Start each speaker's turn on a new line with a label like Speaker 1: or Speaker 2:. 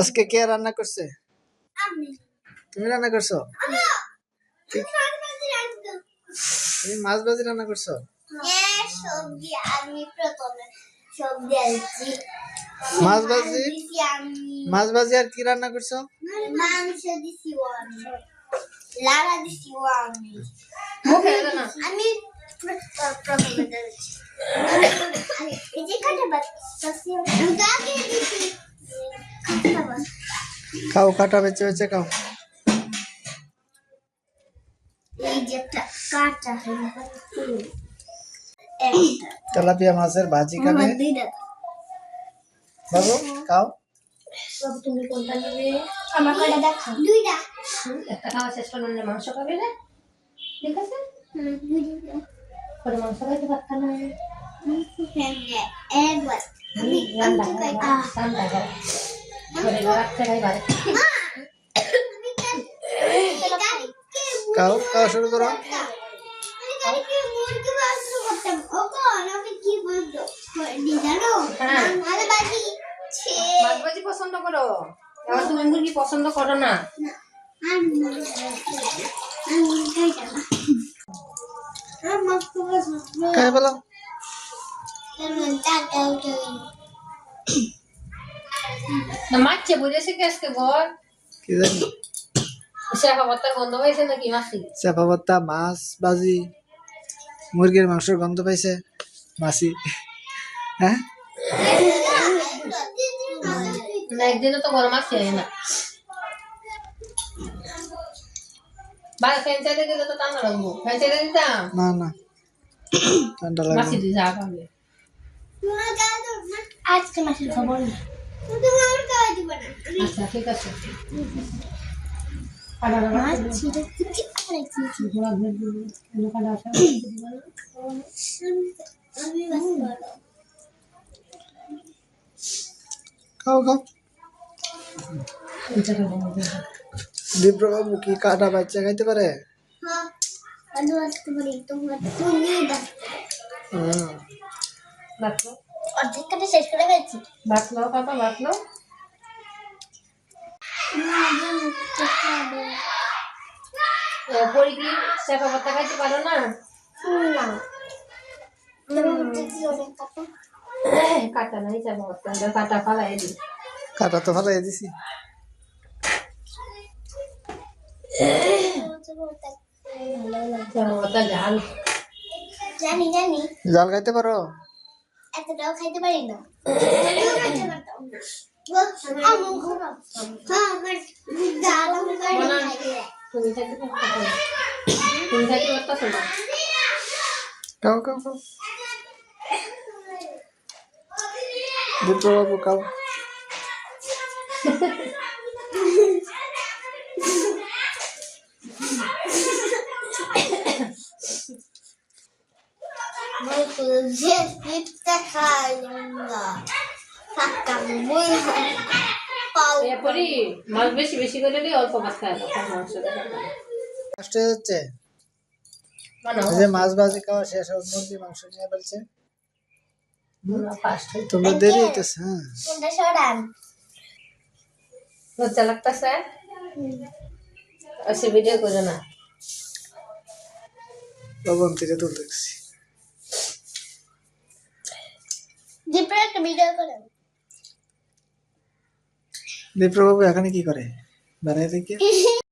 Speaker 1: আজকে কে রান্না করছে? তুমি রান্না করছ?
Speaker 2: আমি সরকারি রান্না।
Speaker 1: তুমি মাছ ভাজি রান্না করছ?
Speaker 2: এ সবজি আমি প্রথমে সবজি আনছি।
Speaker 1: মাছ ভাজি মাছ ভাজি আর কি রান্না করছ?
Speaker 2: মাংস দিছি আমি দিছি প্রথমে দিছি।
Speaker 1: খাও কাটা বেচে বেচে খাও। তেলাপিয়া মাছের ভাজি খাবে? বাবু খাও।
Speaker 3: তুমি কোনটা নেবে?
Speaker 2: আমার কটা দেখা দুইটা।
Speaker 3: একটা খাওয়া শেষ করলে মাংস খাবে না? ঠিক আছে পরে মাংস খাইতে পারত না?
Speaker 2: একবার। আমি
Speaker 3: খাও
Speaker 1: খাওয়া শুরু করো
Speaker 3: হ্যাঁ। পছন্দ তুমি মুরগি পছন্দ করো না
Speaker 1: বলো
Speaker 3: না মাছছে বুঝেছে কি আজকে ঘর
Speaker 1: কি জানি
Speaker 3: শেফা পাতার গন্ধ পাইছে নাকি মাছি
Speaker 1: চাপা পাত্তা মাছ ভাজি মুরগির মাংসের গন্ধ পাইছে মাছি হ্যাঁ
Speaker 3: না একদিনও তো গরম আছে না বা ফ্যান চাইতে দিলে তো ঠান্ডা লাগবো ফ্যান চাইতে দিতাম
Speaker 1: না না ঠান্ডা
Speaker 3: মাছি দিয়ে যা পাবে
Speaker 2: আজকে মাসের খবর না
Speaker 3: আচ্ছা ঠিক আছে। এটা খাব
Speaker 1: বিপ্রবাবু কি কাটা বাচ্চা খাইতে পারে?
Speaker 2: হ্যাঁ।
Speaker 1: হুম।
Speaker 3: বাতলো
Speaker 2: অর্ধেক কাটা শেষ করে ফেলছি।
Speaker 3: বাতলো কাকা বাতলো পরি কি পাতা খাইতে পারো না? কাটা নাই পাতা কাটা ফালাই দিই
Speaker 1: কাটা তো ভালো দিছি। জাল খাইতে পারো?
Speaker 2: এতটাও খাইতে পারি না। খাইতে পারতাম না। ও, আমার খারাপ। আমার ডাল আমার বাড়ি
Speaker 3: বলা।
Speaker 2: খাইতে দেয়।
Speaker 3: তুমি খাইতে পারতো না তুমি খাইতে পারতো না
Speaker 1: খাও খাও খাও বিপ্রবাবু খাও
Speaker 2: যে পিঠটা খাই না
Speaker 3: মাছ বেশি বেশি করে দিই অল্প মাছ খায় মাংস
Speaker 1: কষ্ট হয়ে যাচ্ছে
Speaker 3: বানাও
Speaker 1: এই যে মাছ ভাজি খাওয়া শেষ হোক মুরগি মাংস নিয়ে ফেলছে। তোমরা দেরি হইতেছে হ্যাঁ।
Speaker 2: কোনটা সরান।
Speaker 3: লজ্জা লাগতেছে? সে ভিডিও করে না।
Speaker 1: লবণ থেকে তুলতে গেছি
Speaker 2: জিপে একটা ভিডিও করেন
Speaker 1: বিপ্রবাবু এখানে কি করে? বেড়াই থেকে?